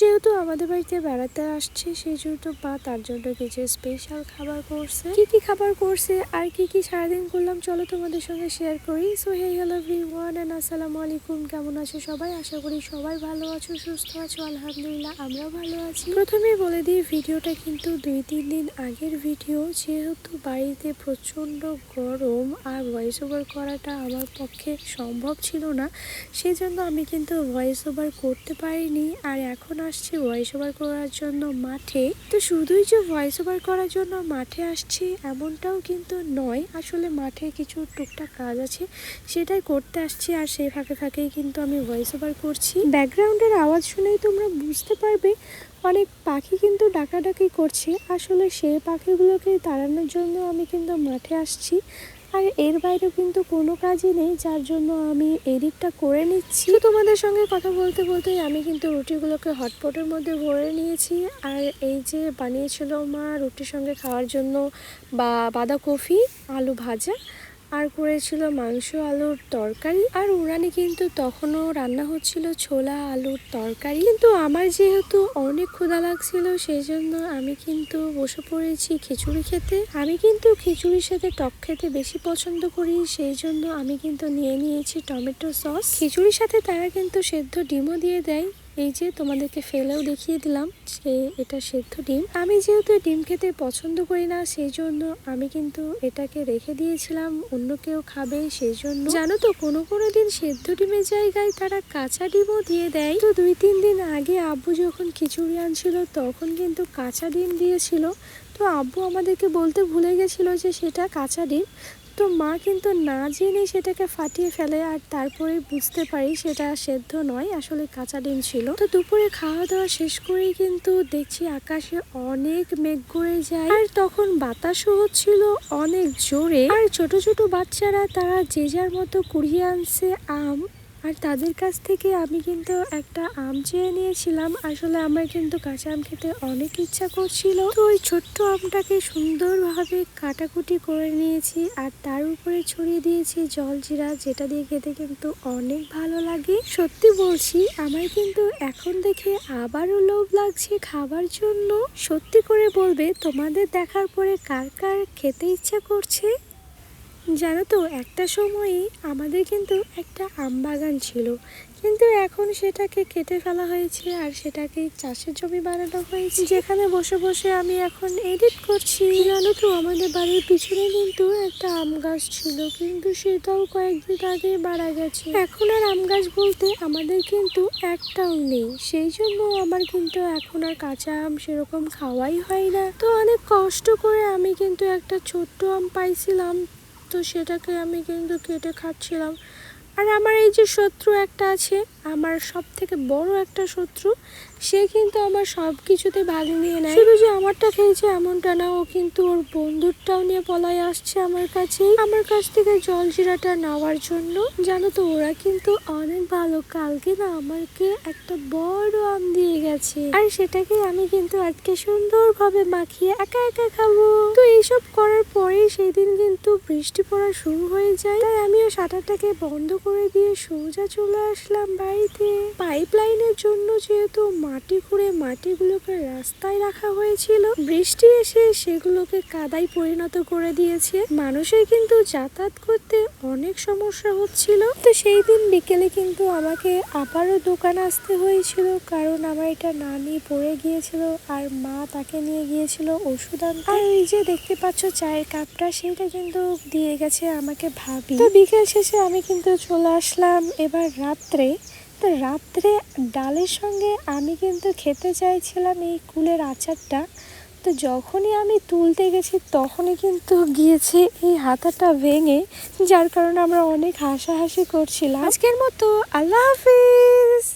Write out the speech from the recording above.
যেহেতু আমাদের বাড়িতে বেড়াতে আসছে, সেই যেহেতু বা তার জন্য কিছু স্পেশাল খাবার করছে। কি কি খাবার করছে আর কি কি সারাদিন করলাম, চলো তোমাদের সঙ্গে শেয়ার করি। So hey hello one and আসসালামু আলাইকুম। কেমন আছো সবাই? আশা করি সবাই ভালো আছো, সুস্থ আছো, আলহামদুলিল্লাহ, আমরাও ভালো আছি। প্রথমেই বলে দিই, ভিডিওটা কিন্তু দুই, তিন দিন আগের ভিডিও। যেহেতু বাড়িতে প্রচণ্ড গরম আর ভয়েস ওভার করাটা আমার পক্ষে সম্ভব ছিল না সেই জন্য আমি কিন্তু ভয়েস ওভার করতে পারিনি। আর এখন আসছি ভয়েস ওভার করার জন্য মাঠে। তো শুধুই যে ভয়েস ওভার করার জন্য মাঠে আসছি এমনটাও কিন্তু নয়। আসলে মাঠে কিছু টুকটাক কাজ আছে, সেটাই করতে আসছি আর সেই ফাঁকে ফাঁকেই কিন্তু আমি ভয়েস ওভার করছি। ব্যাকগ্রাউন্ডের আওয়াজ শুনেই তোমরা বুঝতে পারবে, অনেক পাখি কিন্তু ডাকাডাকি করছে। আসলে সেই পাখিগুলোকে তাড়ানোর জন্য আমি কিন্তু মাঠে আসছি। আর এর বাইরেও কিন্তু কোনো কাজই নেই, যার জন্য আমি এডিটটা করে নিচ্ছি। তোমাদের সঙ্গে কথা বলতে বলতে আমি কিন্তু রুটিগুলোকে হটপটের মধ্যে ভরে নিয়েছি। আর এই যে বানিয়েছিল মা রুটির সঙ্গে খাওয়ার জন্য বা বাঁধাকপি, আলু ভাজা আর করেছিল মাংস আলুর তরকারি। আর উড়ানে কিন্তু তখনও রান্না হচ্ছিল ছোলা আলুর তরকারি। কিন্তু আমার যেহেতু অনেক ক্ষুধা লাগছিল সেই জন্য আমি কিন্তু বসে পড়েছি খিচুড়ি খেতে। আমি কিন্তু খিচুড়ির সাথে টক খেতে বেশি পছন্দ করি সেই জন্য আমি কিন্তু নিয়ে নিয়েছি টমেটো সস। খিচুড়ির সাথে তারা কিন্তু সেদ্ধ ডিমও দিয়ে দেয়। এই যে তোমাদেরকে ফেলেও দেখিয়ে দিলাম যে এটা সেদ্ধ ডিম। আমি যেহেতু ডিম খেতে পছন্দ করি না সেই জন্য আমি কিন্তু এটাকে রেখে দিয়েছিলাম, অন্য কেউ খাবে সেই জন্য জানো তো, কোনো কোনো দিন সেদ্ধ ডিমের জায়গায় তারা কাঁচা ডিমও দিয়ে দেয়। তো দুই তিন দিন আগে আব্বু যখন খিচুড়ি আনছিল, তখন কিন্তু কাঁচা ডিম দিয়েছিল। তো আব্বু আমাদেরকে বলতে ভুলে গেছিল যে সেটা কাঁচা ডিম। তো মা কিন্তু না জেনে সেটাকে ফাটিয়ে ফেলে আর তারপরে বুঝতে পারি সেটা সেদ্ধ নয়, আসলে কাঁচা ডিম ছিল। তো দুপুরে খাওয়া দাওয়া শেষ করে কিন্তু দেখছি আকাশে অনেক মেঘ গড়ে যায় আর তখন বাতাসও হচ্ছিল অনেক জোরে। আর ছোট ছোট বাচ্চারা তারা যে যার মতো কুড়িয়ে আনছে আম আর তাদের কাছ থেকে আমি কিন্তু একটা আম চেয়ে নিয়েছিলাম। আসলে আমার কিন্তু কাঁচা আম খেতে অনেক ইচ্ছা করছিল। তো ওই ছোট্ট আমটাকে সুন্দরভাবে কাটাকুটি করে নিয়েছি আর তার উপরে ছড়িয়ে দিয়েছি জল জিরা, যেটা দিয়ে খেতে কিন্তু অনেক ভালো লাগে। সত্যি বলছি, আমার কিন্তু এখন দেখে আবারও লোভ লাগছে খাবার জন্য। সত্যি করে বলবে, তোমাদের দেখার পরে কার কার খেতে ইচ্ছা করছে? জানো তো, একটা সময়ে আমাদের কিন্তু একটা আম বাগান ছিল। কিন্তু এখন সেটাকে কেটে ফেলা হয়েছে আর সেটাকে চাষের জমি বানানো হয়েছে। যেখানে বসে বসে আমি এখন এডিট করছি। জানো তো, আমাদের বাড়ির পিছনে কিন্তু একটা আম গাছ ছিল, কিন্তু সেটাও কয়েকদিন আগে মারা গেছে। এখন আর আম গাছ বলতে আমাদের কিন্তু একটাও নেই। সেই জন্য আমার কিন্তু এখন আর কাঁচা আম সেরকম খাওয়াই হয় না। তো অনেক কষ্ট করে আমি কিন্তু একটা ছোট্ট আম পাইছিলাম। তো সেটাকে আমি কিন্তু কেটে খাচ্ছিলাম। আর আমার এই যে শত্রু একটা আছে, আমার সব থেকে বড় একটা শত্রু, সে কিন্তু আমার সব কিছুতে ভাগ নিয়ে নেয়। শুধু যে আমারটা খেয়েছে এমনটা না, ও কিন্তু ওর বন্ধুরটাও নিয়ে পলায় আসছে আমার কাছে। আমার কাছ থেকে জল জিরাটা নেওয়ার জন্য। জানো তো, ওরা কিন্তু অনেক ভালো। কালকে না আমাকে একটা বড় আম দিয়ে গেছে আর সেটাকে আমি কিন্তু আজকে সুন্দরভাবে মাখিয়ে একা একা খাব। তো এইসব করার পরেই সেই দিন কিন্তু বৃষ্টি পড়া শুরু হয়ে যায়। তাই আমিও সাঁতারটাকে বন্ধ করে দিয়ে সোজা চলে আসলাম বাড়িতে। পাইপ লাইনের জন্য যেহেতু মাটি খুঁড়ে মাটিগুলোকে রাস্তায় রাখা হয়েছিল, বৃষ্টি এসে সেগুলোকে কাদায় পরিণত করে দিয়েছে। মানুষের কিন্তু যাতায়াত করতে অনেক সমস্যা হচ্ছিল। তো সেই দিন বিকেলে কিন্তু আমাকে আবারও দোকান আসতে হয়েছিল, কারণ আমার এটা না নিয়ে পড়ে গিয়েছিল আর মা তাকে নিয়ে গিয়েছিল ওষুধ আনতে। আর এই যে দেখতে পাচ্ছ চায়ের কাপটা সেটা কিন্তু দিয়ে গেছে আমাকে ভাবি। তো বিকেল শেষে আমি কিন্তু চলে আসলাম এবার রাত্রে। তো রাত্রে ডালের সঙ্গে আমি কিন্তু খেতে চাইছিলাম এই কুলের আচারটা। তো যখনই আমি তুলতে গেছি তখনই কিন্তু গিয়েছে এই হাতাটা ভেঙে যার কারণে আমরা অনেক হাসাহাসি করছিলাম। আজকের মতো আল্লাহ হাফিজ।